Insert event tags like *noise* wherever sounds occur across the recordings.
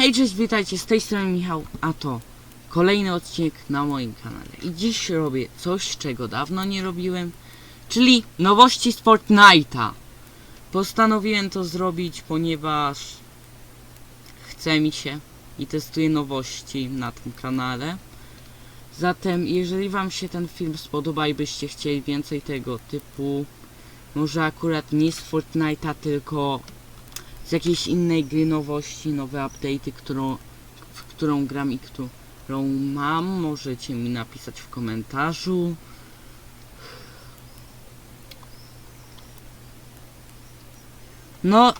Hej, cześć, witajcie, z tej strony Michał, a to kolejny odcinek na moim kanale. I dziś robię coś, czego dawno nie robiłem, czyli nowości z Fortnite'a. Postanowiłem to zrobić, ponieważ chce mi się i testuję nowości na tym kanale. Zatem, jeżeli wam się ten film spodoba i byście chcieli więcej tego typu, może akurat nie z Fortnite'a, tylko z jakiejś innej gry nowości, nowe update'y, którą, w którą gram i którą mam, możecie mi napisać w komentarzu. No,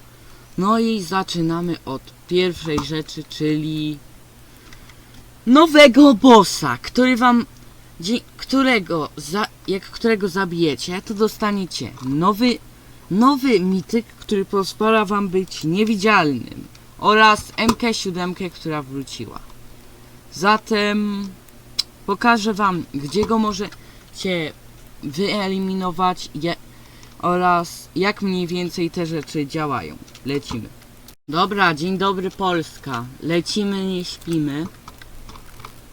no i zaczynamy od pierwszej rzeczy, czyli nowego bossa, który wam, którego, za, jak którego zabijecie, to dostaniecie nowy nowy mityk, który pozwala wam być niewidzialnym oraz MK7, która wróciła. Zatem pokażę wam, gdzie go możecie wyeliminować oraz jak mniej więcej te rzeczy działają. Lecimy. Dobra, dzień dobry Polska. Lecimy, nie śpimy.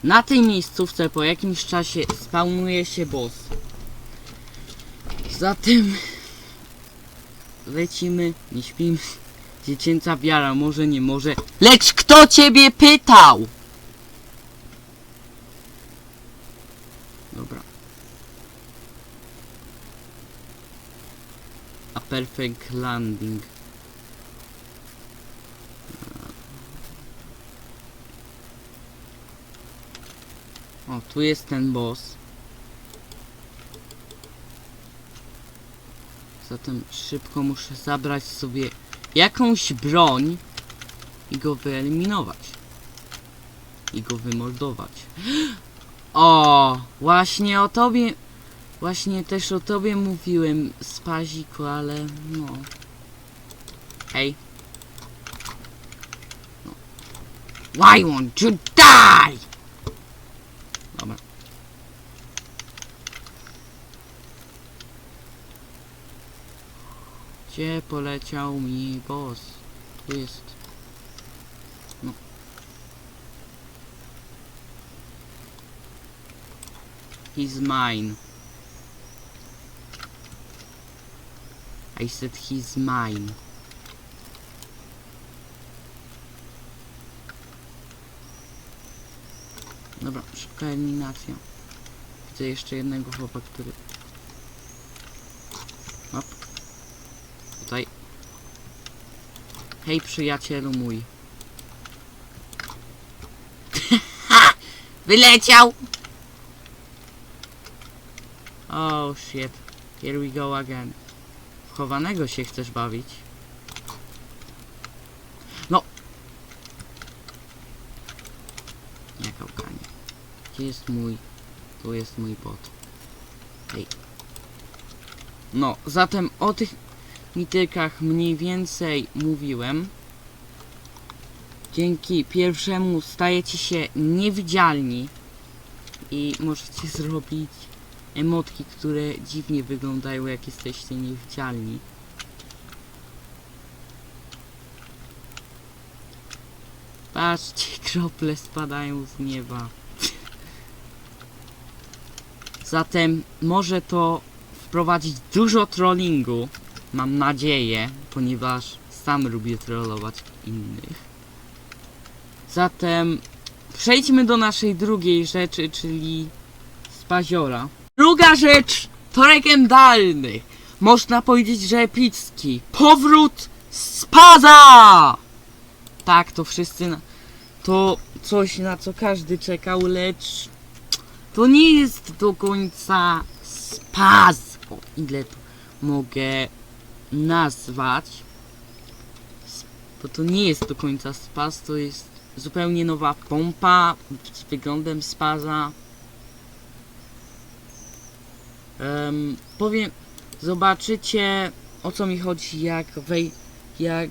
Na tej miejscówce po jakimś czasie spawnuje się boss. Zatem lecimy, nie śpimy. Dziecięca wiara, może nie może. Lecz kto ciebie pytał? Dobra. A perfect landing. O, tu jest ten boss. Zatem szybko muszę zabrać sobie jakąś broń i go wyeliminować. I go wymordować. *gasps* O, właśnie o tobie, właśnie też o tobie mówiłem, Spaziku, ale no. Hej. No. Why won't you die? Dobra. Gdzie poleciał mi boss? Tu jest. No. He's mine. I said he's mine. Dobra, szybka eliminacja. Widzę jeszcze jednego chłopa, który... Hop. Tutaj. Hej przyjacielu mój. *laughs* Wyleciał! Oh shit. Here we go again. Chowanego się chcesz bawić? No! Nie kałkanie. Gdzie jest mój... Tu jest mój bot. Hej. No, zatem o tych mitykach mniej więcej mówiłem. Dzięki pierwszemu stajecie się niewidzialni i możecie *laughs* zrobić emotki, które dziwnie wyglądają jak jesteście niewidzialni. Patrzcie, *laughs* krople spadają z nieba. Zatem może to wprowadzić dużo trollingu. Mam nadzieję, ponieważ sam lubię trollować innych. Zatem przejdźmy do naszej drugiej rzeczy, czyli spaziora. Druga rzecz to legendalny. Można powiedzieć, że epicki. Powrót spaza! Tak, to wszyscy na... To coś na co każdy czekał, lecz to nie jest do końca spaz. O, ile to mogę nazwać? Bo to nie jest do końca spaz, to jest zupełnie nowa pompa z wyglądem spaza. Em, powiem, zobaczycie o co mi chodzi jak wej, jak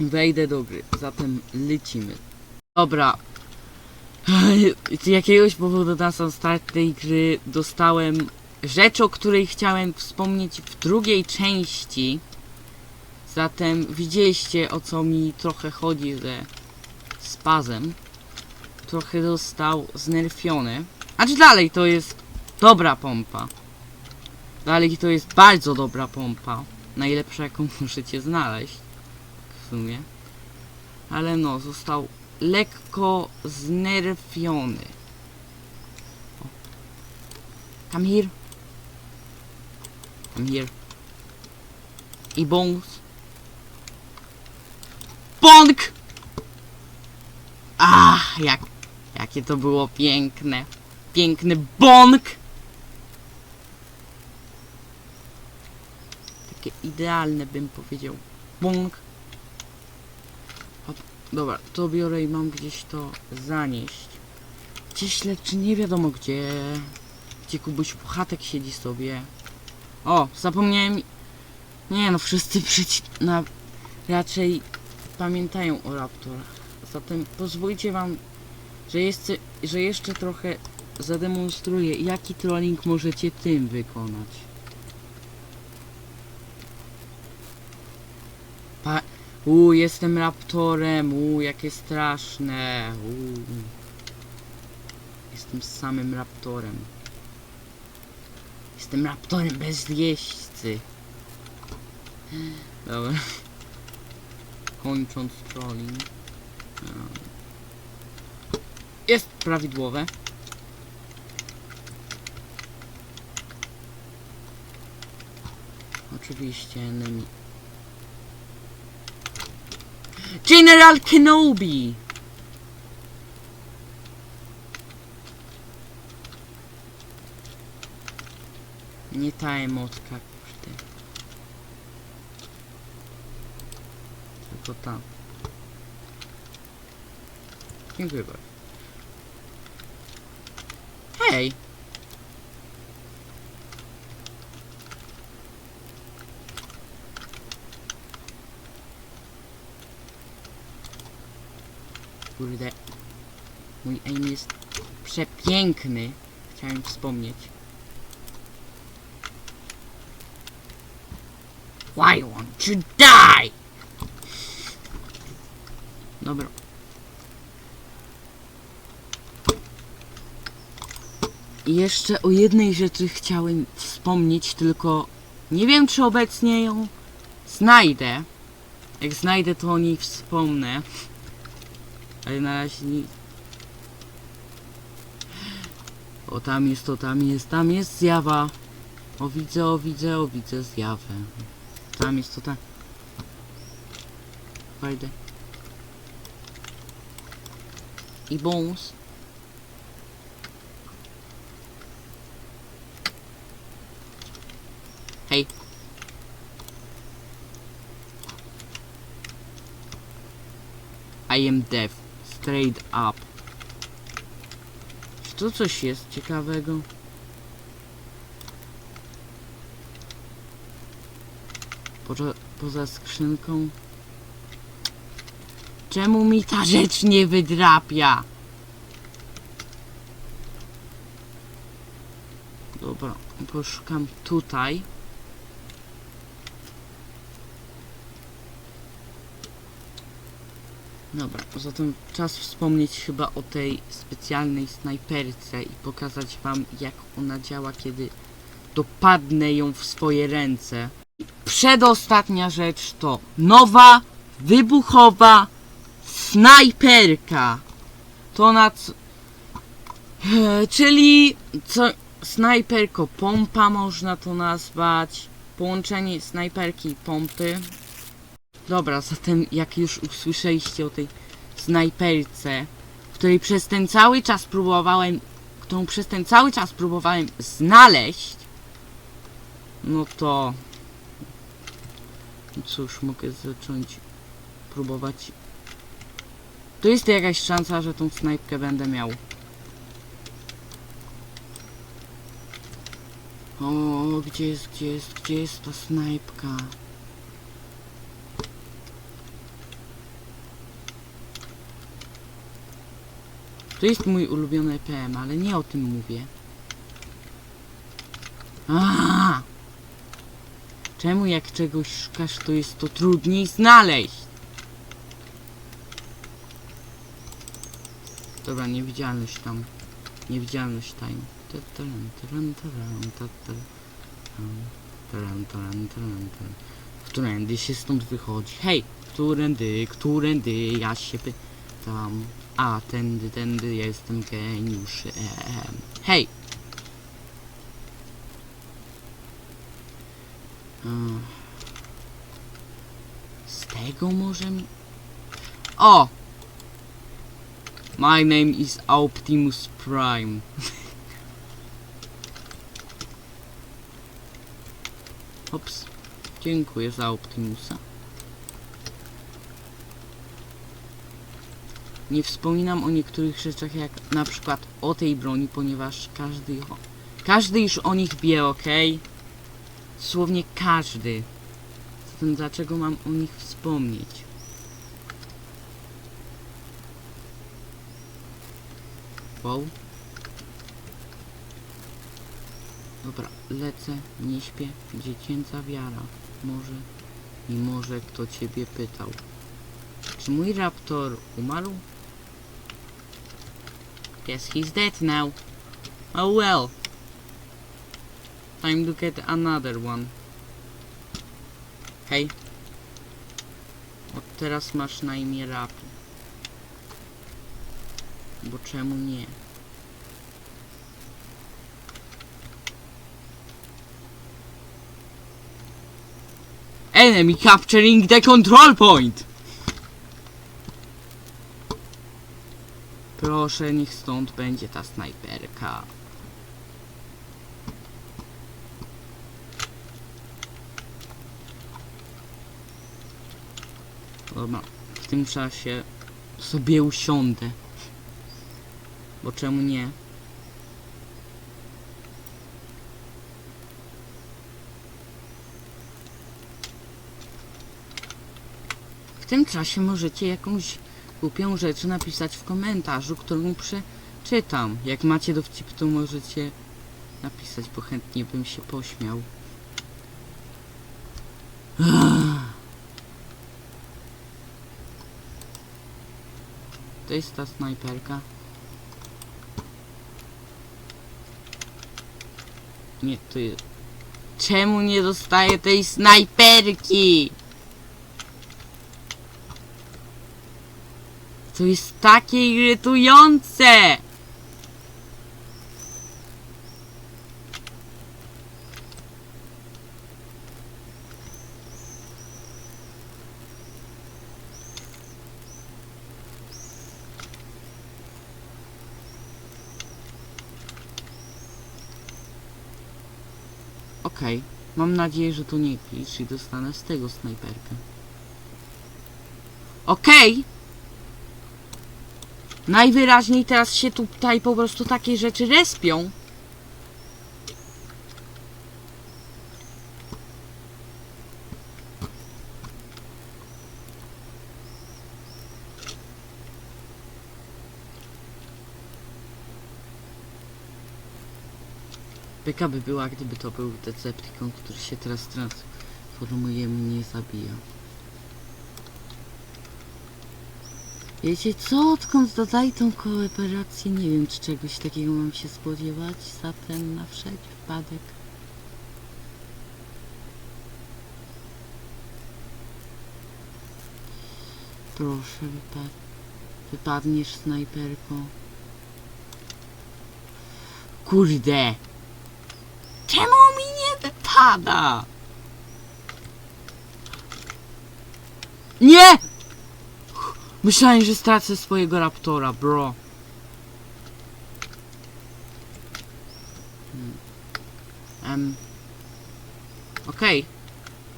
wejdę do gry. Zatem lecimy. Dobra. *laughs* Z jakiegoś powodu na sam start tej gry dostałem rzecz, o której chciałem wspomnieć w drugiej części. Zatem widzieliście o co mi trochę chodzi ze spazem. Trochę został znerfiony. A czy dalej to jest dobra pompa. Dalej to jest bardzo dobra pompa. Najlepsza jaką *laughs* możecie znaleźć. W sumie. Ale no, został lekko znerfiony. Come here. Come here. I bones. Bonk! Ach, jak, jakie to było piękne. Piękny bonk! Takie idealne bym powiedział. Bonk. Dobra, to biorę i mam gdzieś to zanieść. Gdzieś lecz nie wiadomo gdzie. Gdzie Kubuś Puchatek siedzi sobie. O, zapomniałem. Nie no, wszyscy przeci... na... raczej pamiętają o raptorach. Zatem pozwólcie wam, że, jest, że jeszcze trochę zademonstruję, jaki trolling możecie tym wykonać. Pa... Uuu, jestem raptorem, uuu, jakie straszne, uuu. Jestem samym raptorem. Jestem raptorem bez jeźdźcy. Dobra. Kończąc trolling. Um. Jest prawidłowe. Oczywiście enemy. General Kenobi! Nie ta emotka, kurde. Tylko ta. Dziękuję bardzo. Hej! Kurde. Mój aim jest przepiękny. Chciałem wspomnieć. Why won't you die? Dobra. I jeszcze o jednej rzeczy chciałem wspomnieć, tylko nie wiem czy obecnie ją znajdę. Jak znajdę to o niej wspomnę. Ale na razie nie... O tam jest, o tam jest, tam jest zjawa. O widzę, o widzę, o widzę zjawę. Tam jest to tam. Fajdę. I bones. Hej. I am deaf. Straight up. Czy to coś jest ciekawego? Poza, poza skrzynką. Czemu mi ta rzecz nie wydrapia? Dobra, poszukam tutaj. Dobra, zatem czas wspomnieć chyba o tej specjalnej snajperce i pokazać wam jak ona działa, kiedy dopadnę ją w swoje ręce. Przedostatnia rzecz to nowa, wybuchowa snajperka. To na co... Czyli co... Snajperko pompa można to nazwać. Połączenie snajperki i pompy. Dobra, zatem jak już usłyszeliście o tej snajperce, której przez ten cały czas próbowałem, którą przez ten cały czas próbowałem znaleźć, no to cóż, mogę zacząć próbować. Tu jest jakaś szansa, że tą snajpkę będę miał. O, gdzie jest, gdzie jest, gdzie jest ta snajpka? To jest mój ulubiony PM, ale nie o tym mówię. A! Czemu jak czegoś szukasz, to jest to trudniej znaleźć? Dobra, niewidzialność tam. Niewidzialność time. Którędy się stąd wychodzi? Hej! Którędy, którędy, ja się pytam. A, tędy, tędy, jestem geniuszem. Hej! Ach. Z tego możemy... O! My name is Optimus Prime. *laughs* Ops. Dziękuję za Optimusa. Nie wspominam o niektórych rzeczach jak na przykład o tej broni, ponieważ każdy, każdy już o nich wie, ok? Dosłownie każdy. Zatem dlaczego mam o nich wspomnieć? Wow. Dobra, lecę, nie śpię. Dziecięca wiara. Może i może kto ciebie pytał. Czy mój raptor umarł? Guess he's dead now. Oh well. Time to get another one. Hej. Od teraz masz na imię Rapi. Bo czemu nie? Enemy capturing the control point! Proszę, niech stąd będzie ta snajperka. Dobra, w tym czasie sobie usiądę. Bo czemu nie? W tym czasie możecie jakąś głupią rzecz napisać w komentarzu, którą przeczytam. Jak macie dowcip, to możecie napisać, bo chętnie bym się pośmiał. To jest ta snajperka. Nie, to jest... Czemu nie dostaję tej snajperki? To jest takie irytujące! Okej, mam nadzieję, że to nie glitch i dostanę z tego snajperkę. Okej! Najwyraźniej teraz się tutaj po prostu takie rzeczy respią. Beka by była, gdyby to był Decepticon, który się teraz transformuje, mnie zabija. Wiecie co? Odkąd dodali tą kooperację, nie wiem czy czegoś takiego mam się spodziewać, zatem na wszelki wypadek. Proszę, wypad wypadniesz snajperko. Kurde! Czemu mi nie wypada? Nie! Myślałem, że stracę swojego raptora, bro. Em. Okej.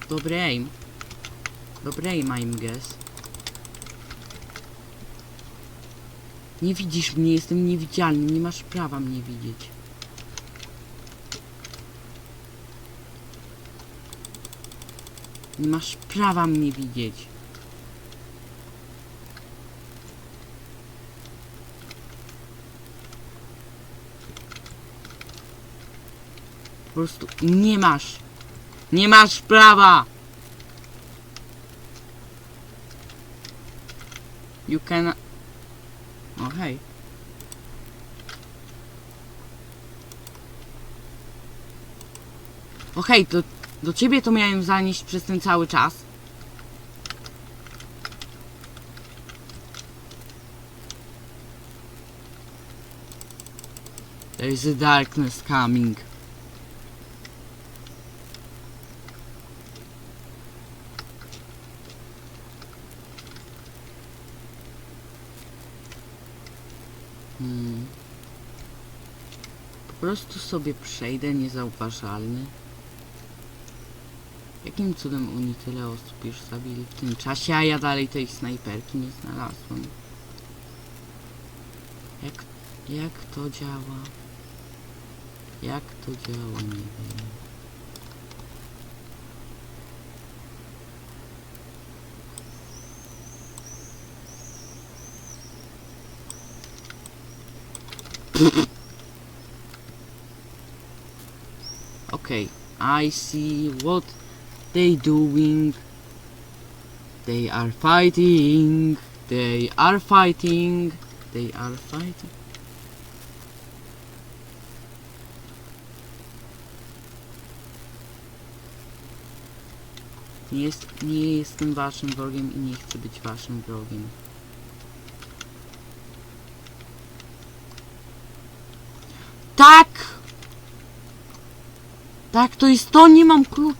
Dobry aim. Dobry aim, I'm guess. Nie widzisz mnie, jestem niewidzialny, nie masz prawa mnie widzieć. Nie masz prawa mnie widzieć. Po prostu nie masz. Nie masz prawa! You can... O hej. O hej, to do ciebie to miałem zanieść przez ten cały czas. There is a darkness coming. Hmm. Po prostu sobie przejdę niezauważalny. Jakim cudem oni tyle osób już zabili w tym czasie, a ja dalej tej snajperki nie znalazłem. Jak, jak to działa? Jak to działa, nie wiem. Okay, I see what they doing. They are fighting. They are fighting. They are fighting. Nie, jest, nie jestem waszym wrogiem i nie chcę być waszym wrogiem. Tak! Tak, to jest to, nie mam klu...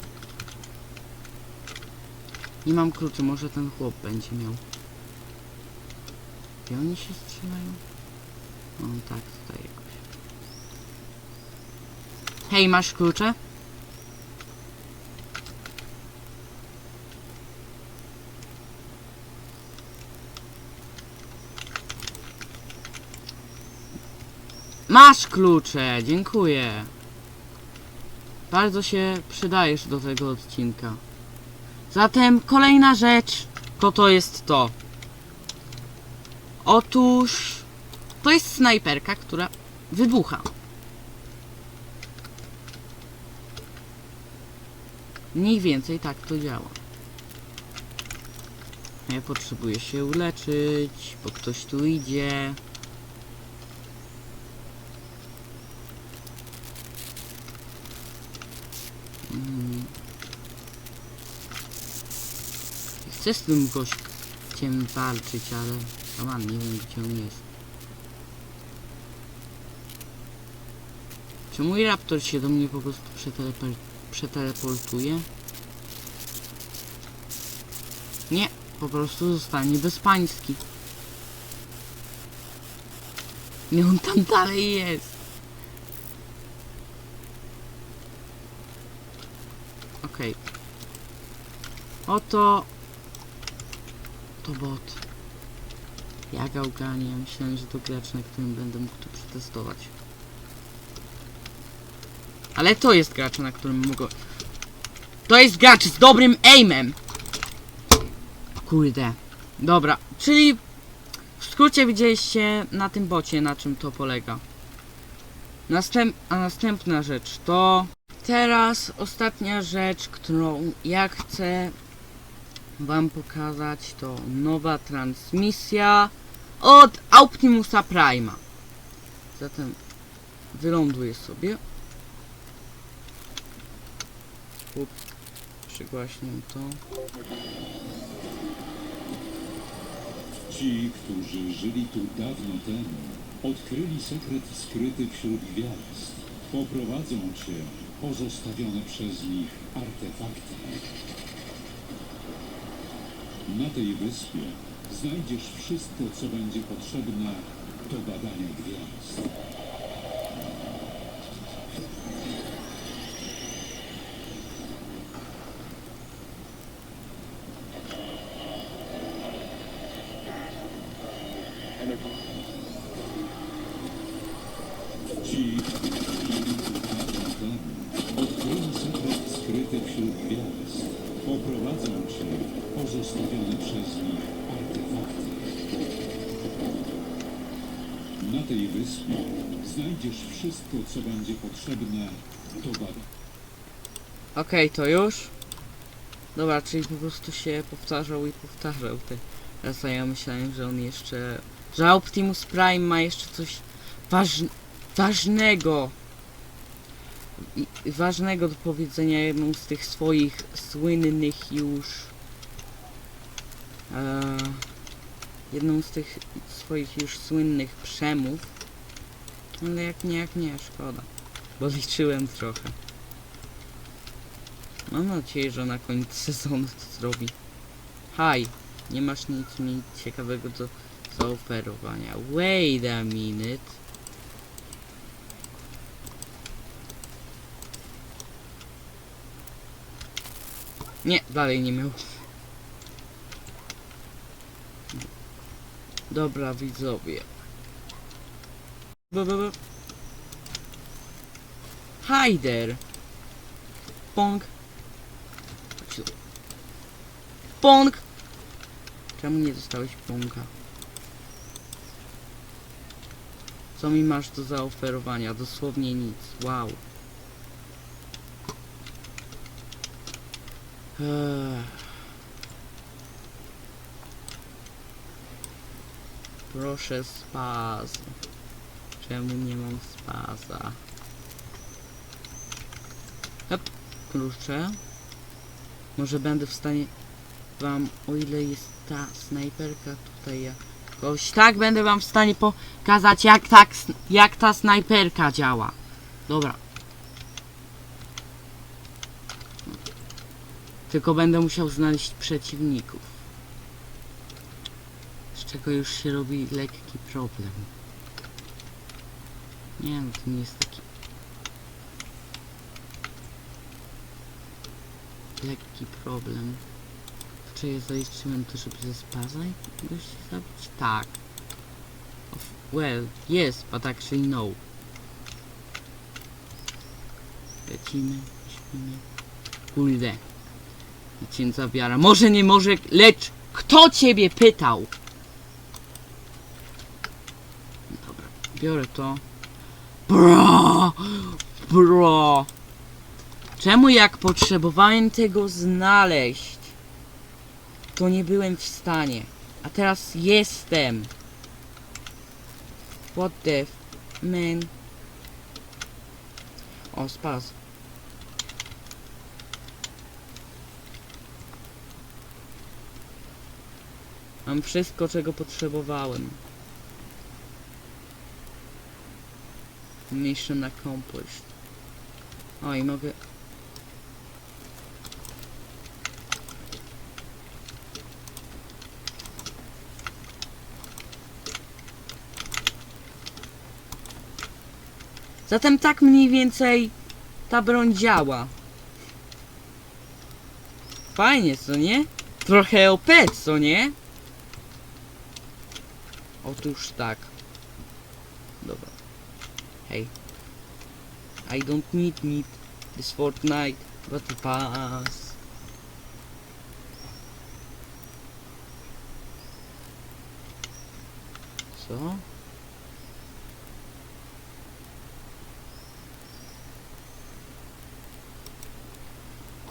Nie mam kluczy, może ten chłop będzie miał. Gdzie oni się strzelają? O, tak, tutaj jakoś. Hej, masz klucze? Masz klucze, dziękuję. Bardzo się przydajesz do tego odcinka. Zatem kolejna rzecz, to to jest to. Otóż to jest snajperka, która wybucha. Mniej więcej tak to działa. Ja potrzebuję się uleczyć, bo ktoś tu idzie. Mm. Chcę z tym gościem walczyć, ale aman, nie wiem gdzie on jest. Czy mój raptor się do mnie po prostu przeteleportuje? Nie, po prostu zostanie bezpański. I on tam dalej jest. Okej. Oto... To bot. Ja gałganie, ja myślałem, że to gracz, na którym będę mógł to przetestować. Ale to jest gracz, na którym mogę... To jest gracz z dobrym aimem! Kurde. Dobra, czyli... W skrócie widzieliście na tym bocie, na czym to polega. Następ... A następna rzecz to... Teraz ostatnia rzecz, którą ja chcę wam pokazać, to nowa transmisja od Optimusa Prime'a. Zatem wyląduję sobie. Up, przygłaśnię to. Ci, którzy żyli tu dawno temu, odkryli sekret skryty wśród gwiazd. Poprowadzą cię pozostawione przez nich artefakty. Na tej wyspie znajdziesz wszystko, co będzie potrzebne do badania gwiazd. Ci, którzy żyli tu dawno temu, odkryli sekret skryty wśród gwiazd. Poprowadzą cię pozostawione przez nich artefakty. Na tej wyspie znajdziesz wszystko, co będzie potrzebne do. Okej, to już. Dobra, czyli po prostu się powtarzał i powtarzał te Teraz ja myślałem, że on jeszcze... Że Optimus Prime ma jeszcze coś waż... ważnego. Ważnego do powiedzenia jedną z tych swoich słynnych już... E, jedną z tych swoich już słynnych przemów. Ale jak nie, jak nie, szkoda. Bo liczyłem trochę. Mam nadzieję, że na koniec *laughs* sezonu to zrobi. Hi, nie masz nic mi ciekawego do zaoferowania. Wait a minute. Nie, dalej nie miał. Dobra, widzowie. Bu. Hi there. Pong. Pong! Czemu nie dostałeś pąka? Co mi masz do zaoferowania? Dosłownie nic. Wow. Proszę spaz. Czemu nie mam spaza? Hop, klucze. Może będę w stanie wam, o ile jest ta snajperka tutaj jakoś, tak będę wam w stanie pokazać jak, tak, jak ta snajperka działa. Dobra. Tylko będę musiał znaleźć przeciwników. Z czego już się robi lekki problem. Nie no, to nie jest taki lekki problem. Czy ja zaliczyłem to, żeby ze spaza goś zabić? Tak. Well, yes, but actually no. Lecimy, śpimy. Kurde. I cię zabiara. Może nie może, lecz kto ciebie pytał? Dobra, biorę to. Bro! Bro! Czemu jak potrzebowałem tego znaleźć, to nie byłem w stanie. A teraz jestem. What the man. O, spas. Mam wszystko, czego potrzebowałem. Mission accomplished. O, i mogę... Zatem tak mniej więcej ta broń działa. Fajnie, co nie? Trochę OP, co nie? Otóż tak. Dobra. Hej. I don't need meat this fortnight, but to pass. Co?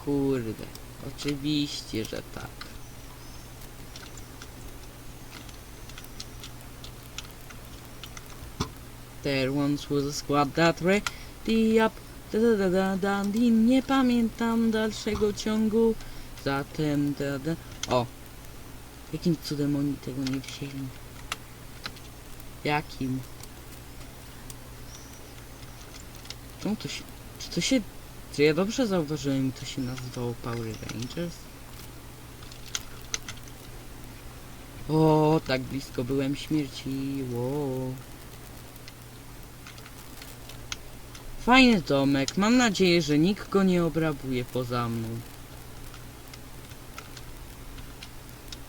Kurde, oczywiście, że tak. There once was a squad that ready up da da da da da di, Nie pamiętam dalszego ciągu Zatem da da O! Jakim cudem oni tego nie wzięli? Jakim? Czemu to się... Czy to się czy ja dobrze zauważyłem, to się nazywało Power Rangers? O, tak blisko byłem śmierci. Wow. Fajny domek. Mam nadzieję, że nikt go nie obrabuje poza mną.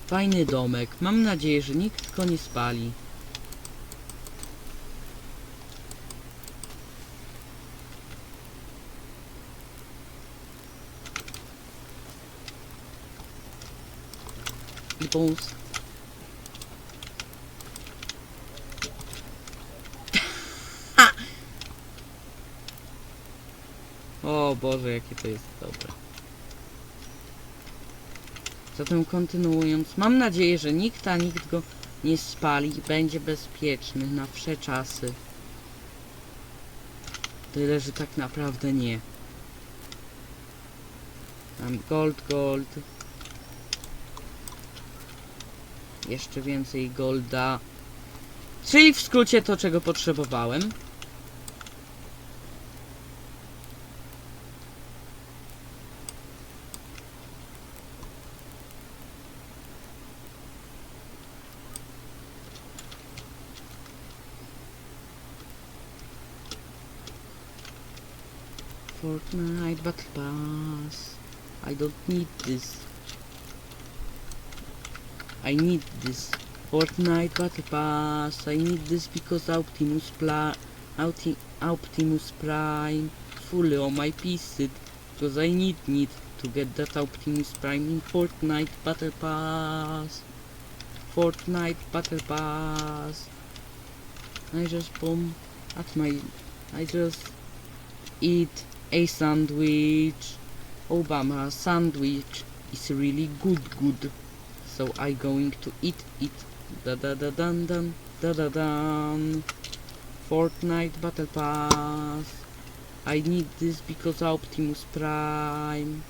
Fajny domek. Mam nadzieję, że nikt go nie spali. I O Boże, jakie to jest dobre. Zatem kontynuując, mam nadzieję, że nikt a nikt go nie spali i będzie bezpieczny na wsze czasy. Tyle, że tak naprawdę nie. Mam gold, gold. Jeszcze więcej golda. Czyli w skrócie to, czego potrzebowałem. Battle Pass. I don't need this. I need this. Fortnite Battle Pass. I need this because Optimus Opti Optimus Prime fully on my PC. Because I need need to get that Optimus Prime in Fortnite Battle Pass. Fortnite Battle Pass. I just boom at my I just eat a sandwich. Obama sandwich is really good good. So I going to eat it. Da da da dun dun da da dun. Fortnite Battle Pass. I need this because Optimus Prime.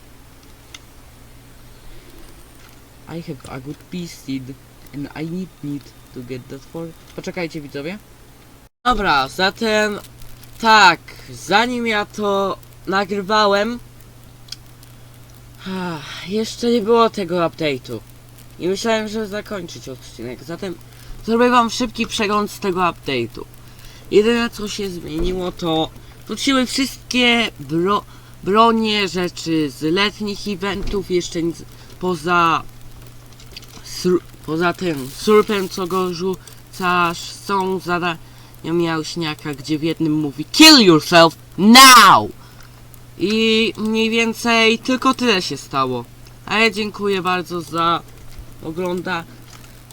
I have a good PC and I need need to get that for. Poczekajcie widzowie. Dobra, zatem tak, zanim ja to nagrywałem, jeszcze nie było tego update'u. I myślałem, że zakończyć odcinek, zatem zrobię wam szybki przegląd z tego update'u. Jedyne co się zmieniło to wróciły wszystkie bro bronie, rzeczy z letnich eventów, jeszcze nic poza poza tym surpem co go rzucasz, są zadania miałśniaka, gdzie w jednym mówi Kill yourself now! I mniej więcej tylko tyle się stało. A ja dziękuję bardzo za ogląda.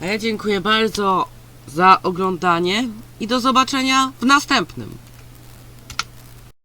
A ja dziękuję bardzo za oglądanie i do zobaczenia w następnym.